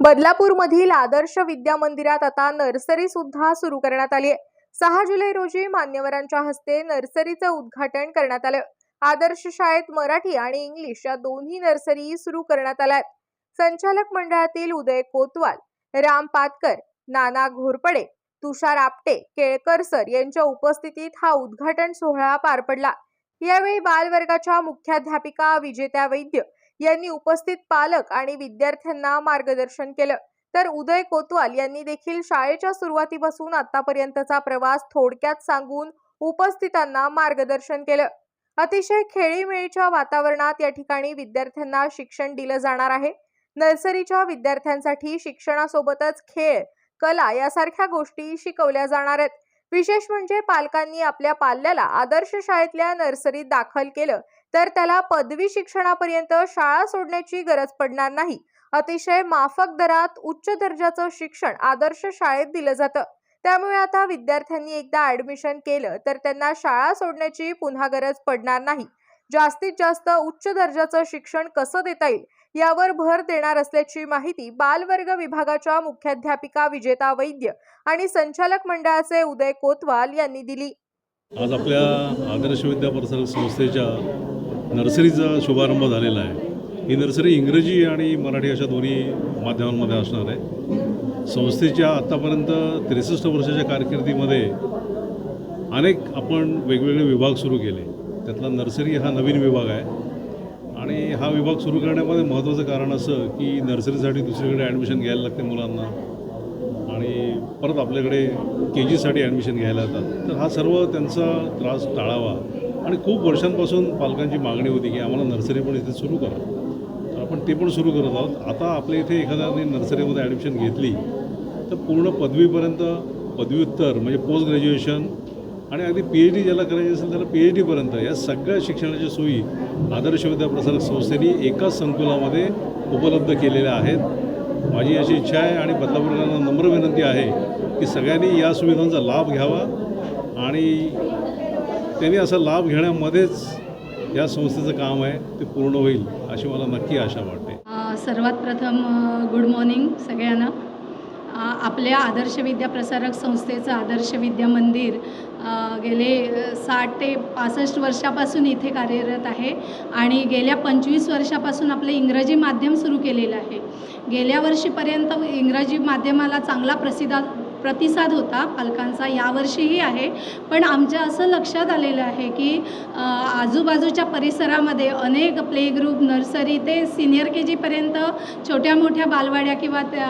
बदलापूरमधील आदर्श विद्या मंदिरात आता नर्सरी सुद्धा सुरू करण्यात आली आहे. सहा जुलै रोजी मान्यवरांच्या हस्ते नर्सरीचं उद्घाटन करण्यात आलं. आदर्श शाळेत मराठी आणि इंग्लिश या दोन्ही नर्सरी सुरू करण्यात आल्या संचालक मंडळातील उदय कोतवाल राम पातकर नाना घोरपडे तुषार आपटे केळकर सर यांच्या उपस्थितीत हा उद्घाटन सोहळा पार पडला. यावेळी बालवर्गाच्या मुख्याध्यापिका विजेत्या वैद्य यांनी उपस्थित पालक आणि विद्यार्थ्यांना मार्गदर्शन केलं. तर उदय कोतवाल यांनी देखील शाळेच्या सुरुवातीपासून आतापर्यंतचा प्रवास थोडक्यात सांगून उपस्थितांना मार्गदर्शन केलं. अतिशय खेळीमेळीच्या वातावरणात या ठिकाणी विद्यार्थ्यांना शिक्षण दिलं जाणार आहे. नर्सरीच्या विद्यार्थ्यांसाठी शिक्षणासोबतच खेळ कला यासारख्या गोष्टी शिकवल्या जाणार आहेत. विशेष म्हणजे पालकांनी आपल्या पाल्याला आदर्श शाळेतल्या नर्सरीत दाखल केलं. तर त्याला पदवी शिक्षणापर्यंत शाळा सोडण्याची गरज पडणार नाही. अतिशय माफक दरात उच्च दर्जाचं शिक्षण आदर्श शाळेत दिलं जातं. त्यामुळे आता विद्यार्थ्यांनी एकदा ऍडमिशन केलं तर त्यांना शाळा सोडण्याची पुन्हा गरज पडणार नाही. जास्तीत जास्त उच्च दर्जाचं शिक्षण कसं देता येईल? यावर भर देणार असल्याची माहिती बालवर्ग विभागाच्या मुख्याध्यापिका विजेता वैद्य आणि संचालक मंडळाचे उदय कोतवाल यांनी दिली. आज आपल्या आदर्श विद्या परिसर संस्थेच्या नर्सरीचा शुभारंभ झालेला आहे. ही नर्सरी इंग्रजी आणि मराठी अशा दोन्ही माध्यमांमध्ये असणार आहे. संस्थेच्या आत्तापर्यंत त्रेसष्ट वर्षाच्या कारकिर्दीमध्ये अनेक आपण वेगवेगळे विभाग सुरू केले. त्यातला नर्सरी हा नवीन विभाग आहे. आणि हा विभाग सुरू करण्यामध्ये महत्त्वाचं कारण असं की नर्सरीसाठी दुसरीकडे ॲडमिशन घ्यायला लागते मुलांना. आणि परत आपल्याकडे के जीसाठी ॲडमिशन घ्यायला येतात तर हा सर्व त्यांचा त्रास टाळावा. आणि खूप वर्षांपासून पालकांची मागणी होती की आम्हाला नर्सरी पण इथे सुरू करा. तर आपण ते पण सुरू करत आहोत. आता आपल्या इथे एखाद्याने नर्सरीमध्ये ॲडमिशन घेतली तर पूर्ण पदवीपर्यंत पदव्युत्तर म्हणजे पोस्ट ग्रॅज्युएशन आणि अगदी पी एच डी ज्याला करायची असेल त्याला पी एच डीपर्यंत या सगळ्या शिक्षणाच्या सोयी आदर्श विद्या प्रसारक संस्थेने एकाच संकुलामध्ये उपलब्ध केलेल्या आहेत. माझी अशी इच्छा आहे आणि बदलापूरकरांना नम्र विनंती आहे की सगळ्यांनी या सुविधांचा लाभ घ्यावा आणि त्यांनी असा लाभ घेण्यामध्येच या संस्थेचं काम आहे ते पूर्ण होईल अशी मला नक्की आशा वाटते. सर्वात प्रथम गुड मॉर्निंग सगळ्यांना. आपल्या आदर्श विद्या प्रसारक संस्थेचं आदर्श विद्या मंदिर गेले साठ ते पासष्ट वर्षापासून इथे कार्यरत आहे आणि गेल्या पंचवीस वर्षापासून आपलं इंग्रजी माध्यम सुरू केलेलं आहे. गेल्या वर्षीपर्यंत इंग्रजी माध्यमाला चांगला प्रसिद्ध प्रतिसाद होता पालकांचा. यावर्षीही आहे. पण आमच्या असं लक्षात आलेलं आहे की आजूबाजूच्या परिसरामध्ये अनेक प्ले ग्रुप नर्सरी ते सिनियर के जीपर्यंत छोट्या मोठ्या बालवाड्या किंवा त्या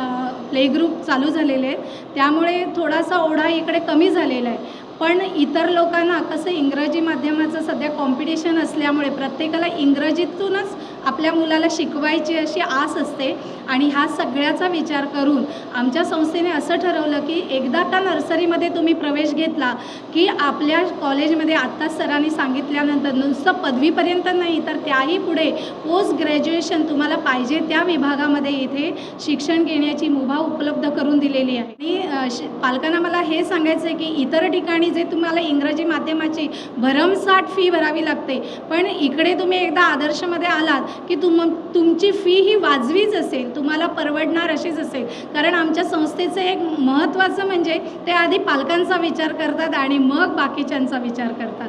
प्ले ग्रुप चालू झालेले आहेत. त्यामुळे थोडासा ओढा इकडे कमी झालेला आहे. पण इतर लोकांना कसं इंग्रजी माध्यमाचं सध्या कॉम्पिटिशन असल्यामुळे प्रत्येकाला इंग्रजीतूनच आपल्या मुलाला शिकवायची अशी आस असते आणि हा सगळ्याचा विचार करून आमच्या संस्थेने असं ठरवलं की एकदा का नर्सरीमध्ये तुम्ही प्रवेश घेतला की आपल्या कॉलेजमध्ये आत्ताच सरांनी सांगितल्यानंतर नुसतं पदवीपर्यंत नाही तर त्याही पुढे पोस्ट ग्रॅज्युएशन तुम्हाला पाहिजे त्या विभागामध्ये इथे शिक्षण घेण्याची मुभा उपलब्ध करून दिलेली आहे. आणि श- पालकांना मला हे सांगायचं आहे की इतर ठिकाणी जे तुम्हाला इंग्रजी माध्यमाची भरमसाठ फी भरावी लागते पण इकडे तुम्ही एकदा आदर्शमध्ये आलात की तुम तुमची फी ही वाजवीच असेल तुम्हाला परवडणार अशीच असेल. कारण आमच्या संस्थेचं एक महत्त्वाचं म्हणजे ते आधी पालकांचा विचार करतात आणि मग बाकीच्यांचा विचार करतात.